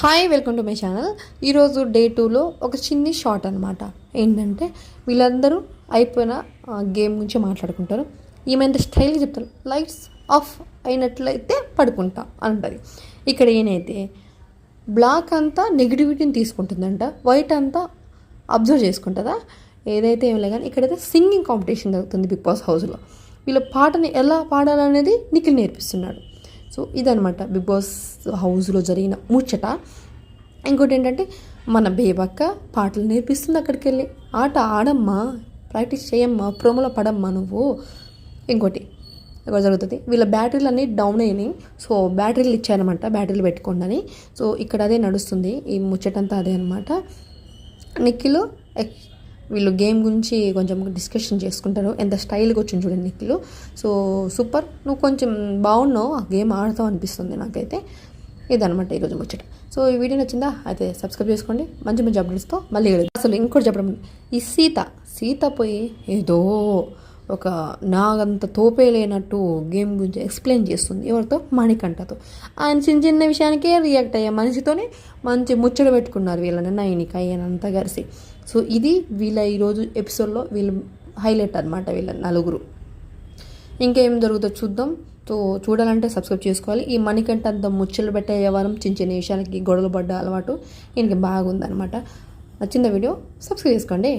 Hi welcome to my channel ఈరోజు day టూలో ఒక చిన్ని షార్ట్ అనమాట ఏంటంటే వీళ్ళందరూ అయిపోయిన గేమ్ గురించి మాట్లాడుకుంటారు. ఈమెంత స్టైల్గా చెప్తారు? లైట్స్ ఆఫ్ అయినట్లయితే పడుకుంటా అంటది. ఇక్కడ ఏనైతే బ్లాక్ అంతా నెగిటివిటీని తీసుకుంటుందంట. వైట్ అంతా అబ్జర్వ్ చేసుకుంటుందా? ఏదైతే ఏం లేదు కానీ ఇక్కడైతే సింగింగ్ కాంపిటీషన్ జరుగుతుంది బిగ్ బాస్ హౌస్లో. వీళ్ళ పాటని ఎలా పాడాలనేది నిఖిల్ నేర్పిస్తున్నాడు. సో ఇదనమాట బిగ్ బాస్ హౌస్లో జరిగిన ముచ్చట. ఇంకోటి ఏంటంటే మన బేబక్క పాటలు నేర్పిస్తుంది అక్కడికి వెళ్ళి ఆట ఆడమ్మా ప్రాక్టీస్ చేయమ్మా ప్రోమోలో పడమ్మా నువ్వు. ఇంకోటి ఇక్కడ జరుగుతుంది. వీళ్ళ బ్యాటరీలు అన్నీ డౌన్ అయినాయి. సో బ్యాటరీలు ఇచ్చారనమాట బ్యాటరీలు పెట్టుకోండి అని. సో ఇక్కడ అదే నడుస్తుంది. ఈ ముచ్చటంతా అదే అనమాట నిఖిల్ వీళ్ళు గేమ్ గురించి కొంచెం డిస్కషన్ చేసుకుంటారు. ఎంత స్టైల్గా వచ్చింది చూడండి నిఖిల్ సో సూపర్. నువ్వు కొంచెం బాగున్నావు. ఆ గేమ్ ఆడతావు అనిపిస్తుంది నాకైతే. ఇదనమాట ఈరోజు ముచ్చట. సో ఈ వీడియో నచ్చిందా? అయితే సబ్స్క్రైబ్ చేసుకోండి. మంచి మంచి అప్డేట్స్తో మళ్ళీ అసలు ఇంకోటి చెప్పడం ఈ సీత సీత పోయి ఏదో ఒక నాగంత తోపే లేనట్టు గేమ్ గురించి ఎక్స్ప్లెయిన్ చేస్తుంది ఎవరితో? మణికంఠతో. ఆయన చిన్న చిన్న విషయానికే రియాక్ట్ అయ్యే మనిషితోనే మంచి ముచ్చట పెట్టుకున్నారు వీళ్ళని నైనిక అయ్యనంతా కలిసి. సో ఇది వీళ్ళ ఈరోజు ఎపిసోడ్లో వీళ్ళు హైలైట్ అనమాట వీళ్ళ నలుగురు. ఇంకేం జరుగుతుందో చూద్దాం. సో చూడాలంటే సబ్స్క్రైబ్ చేసుకోవాలి. ఈ మణికంఠ అంత ముచ్చలు పెట్టే వ్యవహారం చిన్న చిన్న విషయాలకి గొడవలు పడ్డ అలవాటు ఈయనకి బాగుందనమాట నచ్చిన వీడియో? సబ్స్క్రైబ్ చేసుకోండి.